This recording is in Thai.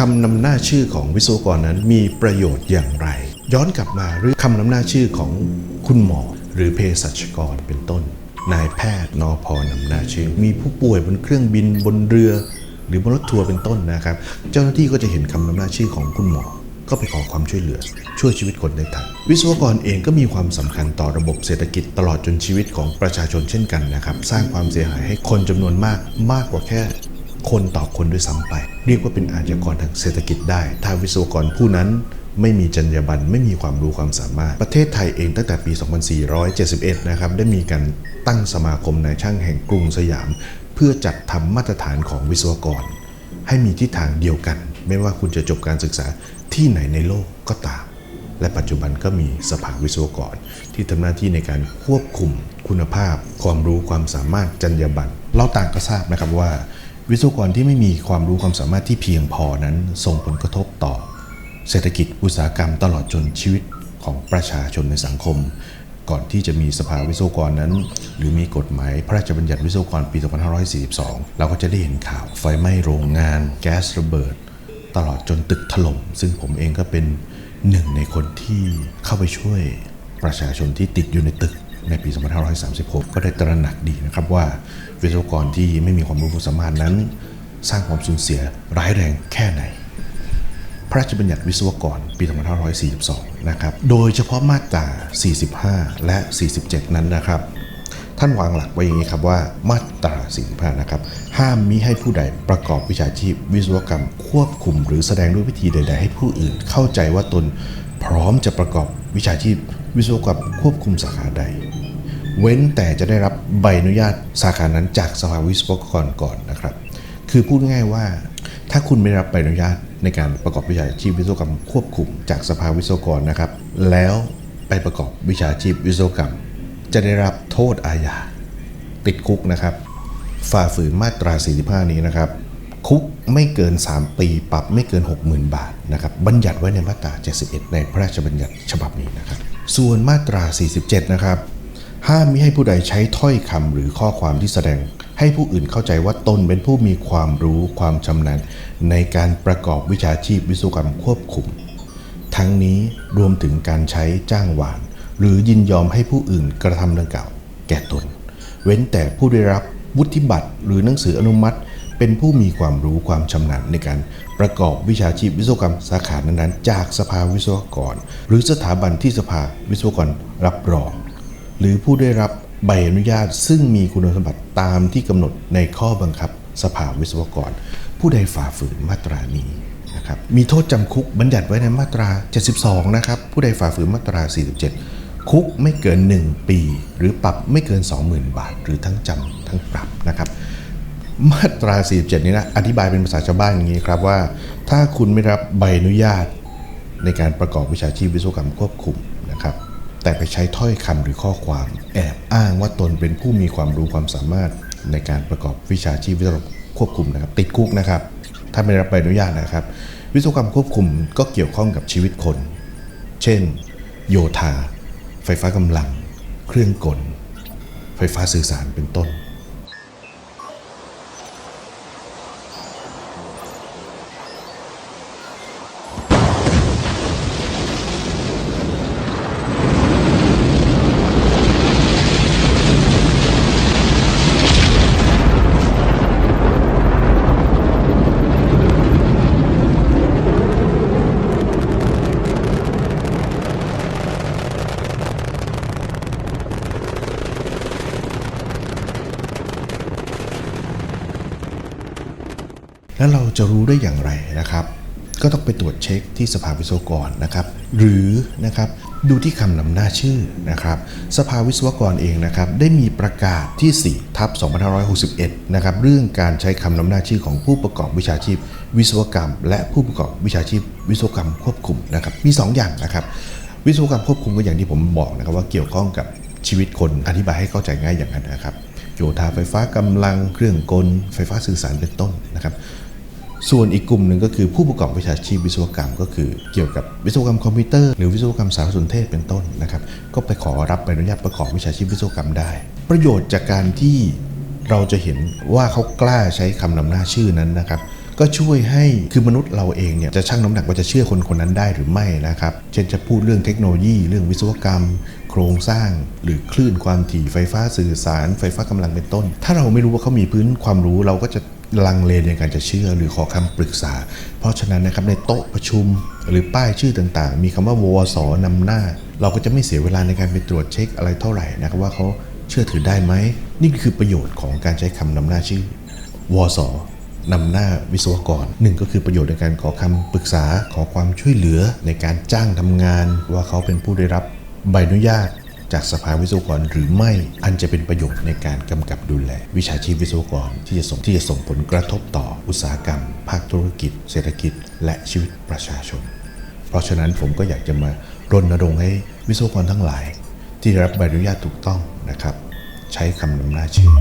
คำนำหน้าชื่อของวิศวกรนั้นมีประโยชน์อย่างไร ย้อนกลับมาเรื่องคำนำหน้าชื่อของคุณหมอ หรือเภสัชกรเป็นต้น นายแพทย์นอพอนำหน้าชื่อ มีผู้ป่วยบนเครื่องบินบนเรือ หรือบนรถทัวร์เป็นต้นนะครับ เจ้าหน้าที่ก็จะเห็นคำนำหน้าชื่อของคุณหมอก็ไปขอความช่วยเหลือ ช่วยชีวิตคนได้ทันวิศวกรเองก็มีความสำคัญต่อระบบเศรษฐกิจตลอดจนชีวิตของประชาชนเช่นกันนะครับ สร้างความเสียหายให้คนจำนวนมากมากกว่าแค่ คนต่อคนด้วยซ้ำไป เรียกว่าเป็นอาชญากรทางเศรษฐกิจได้ ถ้าวิศวกรผู้นั้นไม่มีจรรยาบรรณไม่มีความรู้ความสามารถ ประเทศไทยเองตั้งแต่ปี 2471 นะครับ ได้มีการตั้งสมาคมนายช่างแห่งกรุงสยาม เพื่อจัดทำมาตรฐานของวิศวกร ให้มีทิศทางเดียวกัน ไม่ว่าคุณจะจบการศึกษาที่ไหนในโลกก็ตาม และปัจจุบันก็มีสภาวิศวกร ที่ทำหน้าที่ในการควบคุมคุณภาพ ความรู้ความสามารถจรรยาบรรณเราต่างก็ทราบนะครับว่า วิศวกรที่ไม่มีความรู้ความสามารถที่เพียงพอนั้นส่งผลกระทบต่อ เศรษฐกิจอุตสาหกรรมตลอดจนชีวิตของประชาชนในสังคม ก่อนที่จะมีสภาวิศวกรนั้น หรือมีกฎหมายพระราชบัญญัติวิศวกรปี 2542 เราก็จะได้เห็นข่าวไฟไหม้โรงงาน แก๊สระเบิด ตลอดจนตึกถล่มซึ่งผมเองก็เป็นหนึ่งในคนที่เข้าไปช่วยประชาชนที่ติดอยู่ในตึก ในปี 2536 ก็ได้ตระหนักดีนะครับว่าวิศวกรที่ไม่มีความรู้ความสามารถนั้น สร้างความสูญเสียร้ายแรงแค่ไหน พระราชบัญญัติวิศวกรปี 2542 นะครับ โดยเฉพาะมาตรา 45 และ 47 นั้นนะครับ ท่านวางหลักไว้อย่างนี้ครับว่ามาตรา 45 นะครับ ห้ามมิให้ผู้ใดประกอบวิชาชีพวิศวกรรม ควบคุม หรือแสดงด้วยวิธีใด ๆ ให้ผู้อื่นเข้าใจว่าตนพร้อมจะประกอบวิชาชีพวิศวกรรมควบคุมสาขาใด เว้นแต่จะได้รับใบอนุญาตสาขานั้นจากสภาวิศวกรก่อนนะครับ คือพูดง่ายว่า ถ้าคุณไม่รับใบอนุญาตในการประกอบวิชาชีพวิศวกรรมควบคุมจากสภาวิศวกรนะครับ แล้วไปประกอบวิชาชีพวิศวกรรม จะได้รับโทษอาญาติดคุกนะครับ ฝ่าฝืนมาตรา 45 นี้นะครับ คุกไม่เกิน 3 ปีปรับไม่เกิน 60,000 บาทนะครับบัญญัติไว้ในมาตรา 71 ในพระราชบัญญัติฉบับนี้นะครับ ส่วนมาตรา 47 นะครับ ห้ามมิให้ผู้ใดใช้ถ้อยคำหรือข้อความที่แสดง ให้ผู้อื่นเข้าใจว่าตนเป็นผู้มีความรู้ความชำนาญในการประกอบวิชาชีพวิศวกรรมควบคุม ทั้งนี้รวมถึงการใช้จ้างวาน หรือยินยอมให้ผู้อื่นกระทำดังกล่าวแก่ตน เว้นแต่ผู้ได้รับวุฒิบัตรหรือหนังสืออนุมัติ เป็นผู้มีความรู้ความชำนาญในการประกอบวิชาชีพวิศวกรรมสาขานั้นๆ จากสภาวิศวกร หรือสถาบันที่สภาวิศวกรรับรอง หรือผู้ได้รับใบอนุญาต ซึ่งมีคุณสมบัติตามที่กำหนดในข้อบังคับสภาวิศวกร ผู้ใดฝ่าฝืนมาตรานี้นะครับมีโทษจำคุกบัญญัติไว้ในมาตรา 72 นะครับ ผู้ใดฝ่าฝืนมาตรา 47 คุกไม่เกิน 1 ปี หรือปรับไม่เกิน 20,000 บาท หรือทั้งจำทั้งปรับนะครับ มาตรา 47 นี้นะ อธิบายเป็นภาษาชาวบ้านอย่างนี้ครับว่า ถ้าคุณไม่รับใบอนุญาตในการประกอบวิชาชีพวิศวกรรมควบคุมนะครับ แต่ไปใช้ถ้อยคำหรือข้อความแอบอ้างว่าตนเป็นผู้มีความรู้ความสามารถในการประกอบวิชาชีพวิศวกรรมควบคุมนะครับ ติดคุกนะครับ ถ้าไม่ได้รับใบอนุญาตนะครับ วิศวกรรมควบคุมก็เกี่ยวข้องกับชีวิตคน เช่น โยธา ไฟฟ้ากำลัง เครื่องกล ไฟฟ้าสื่อสารเป็นต้น แล้วเราจะรู้ได้อย่างไรนะครับ ก็ต้องไปตรวจเช็คที่สภาวิศวกรนะครับ หรือนะครับดูที่คำนำหน้าชื่อนะครับ สภาวิศวกรเองนะครับ ได้มีประกาศที่ 4 ทับ 2561 นะครับ เรื่องการใช้คำนำหน้าชื่อของผู้ประกอบวิชาชีพ วิศวกรรม และผู้ประกอบวิชาชีพ วิศวกรรมควบคุมนะครับ มี 2 อย่างนะครับ วิศวกรรมควบคุมก็อย่างที่ผมบอกนะครับว่าเกี่ยวข้องกับชีวิตคนอธิบายให้เข้าใจง่ายอย่างนั้นนะครับโยธาไฟฟ้ากำลังเครื่องกล ไฟฟ้าสื่อสารเป็นต้นนะครับ ส่วนอีกกลุ่มหนึ่งก็คือผู้ประกอบวิชาชีพวิศวกรรม ก็คือเกี่ยวกับวิศวกรรมคอมพิวเตอร์หรือวิศวกรรมสารสนเทศเป็นต้นนะครับ ก็ไปขอรับใบอนุญาตประกอบวิชาชีพวิศวกรรมได้ ประโยชน์จากการที่เราจะเห็นว่าเขากล้าใช้คำนำหน้าชื่อนั้นนะครับ ก็ช่วยให้คือมนุษย์เราเองเนี่ยจะชั่งน้ำหนักว่าจะเชื่อคนคนนั้นได้หรือไม่นะครับ เช่นจะพูดเรื่องเทคโนโลยี เรื่องวิศวกรรม โครงสร้าง หรือคลื่นความถี่ไฟฟ้าสื่อสาร ไฟฟ้ากำลังเป็นต้น ถ้าเราไม่รู้ว่าเขามีพื้นความรู้เราก็จะลังเลในการจะเชื่อหรือขอคำปรึกษา เพราะฉะนั้นนะครับในโต๊ะประชุมหรือป้ายชื่อต่างๆ มีคำว่าวสนำหน้า เราก็จะไม่เสียเวลาในการไปตรวจเช็คอะไรเท่าไหร่นะครับว่าเขาเชื่อถือได้ไหมนี่คือประโยชน์ของการใช้คำนำหน้าชื่อวส นำหน้าวิศวกรหนึ่งก็คือประโยชน์ในการขอคำปรึกษาขอความช่วยเหลือในการจ้างทำงาน ว่าเขาเป็นผู้ได้รับใบอนุญาตจากสภาวิศวกรหรือไม่อันจะเป็นประโยชน์ในการกำกับดูแล วิชาชีพวิศวกรที่จะส่งที่จะส่งผลกระทบต่ออุตสาหกรรม ภาคธุรกิจ เศรษฐกิจ และชีวิตประชาชน เพราะฉะนั้นผมก็อยากจะมารณรงค์ให้วิศวกรทั้งหลาย ที่ได้รับใบอนุญาตถูกต้องนะครับ ใช้คำนำหน้าชื่อ